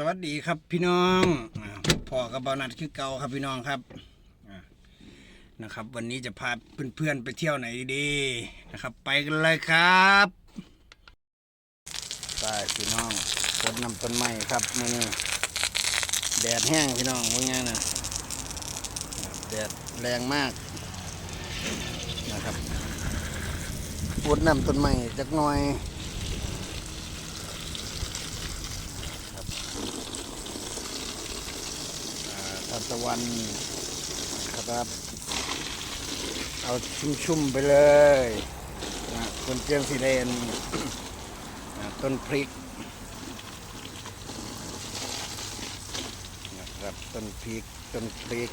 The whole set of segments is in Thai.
สวัสดีครับพี่น้องพ่อกับบอนัดคือเก่าครับพี่น้องครับนะครับ วันนี้จะพาเพื่อนๆไปเที่ยวไหนดีนะครับ ไปกันเลยครับไปพี่น้องรดน้ำต้นไม้ครับมื่อนี้แดดแห้งพี่น้องว่าไงนะแดดแรงมากนะครับรดน้ำต้นไม้จักหน่อย อ่าทาน ตะวันครับ เอาชุ่มๆไปเลยนะต้นเจียงสีเลนอ่าต้นพริกนะครับต้นพริกต้นพริก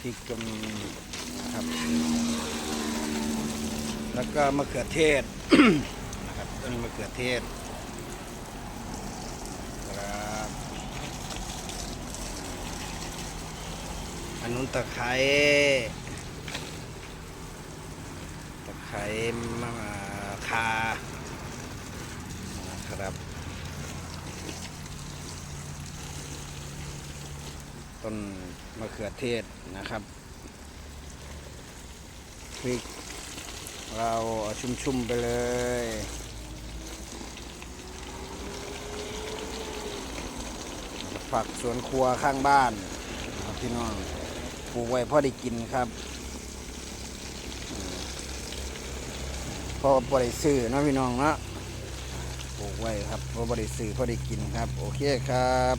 พริกกันนะครับ แล้วก็มะเขือเทศนะครับต้นมะเขือเทศ ครับอันนู้นตะไคร้ตะไคร้มะคานะครับต้นมะเขือเทศนะครับพริกเราเอาชุ่มๆไปเลย ผักสวนครัวข้างบ้านครับพี่น้องปลูกไว้พ่อได้กินครับอืมพอบ่ได้ซื้อนะพี่น้องนะปลูกไว้ครับพอบ่ได้ซื้อพ่อได้กินครับ โอเคครับ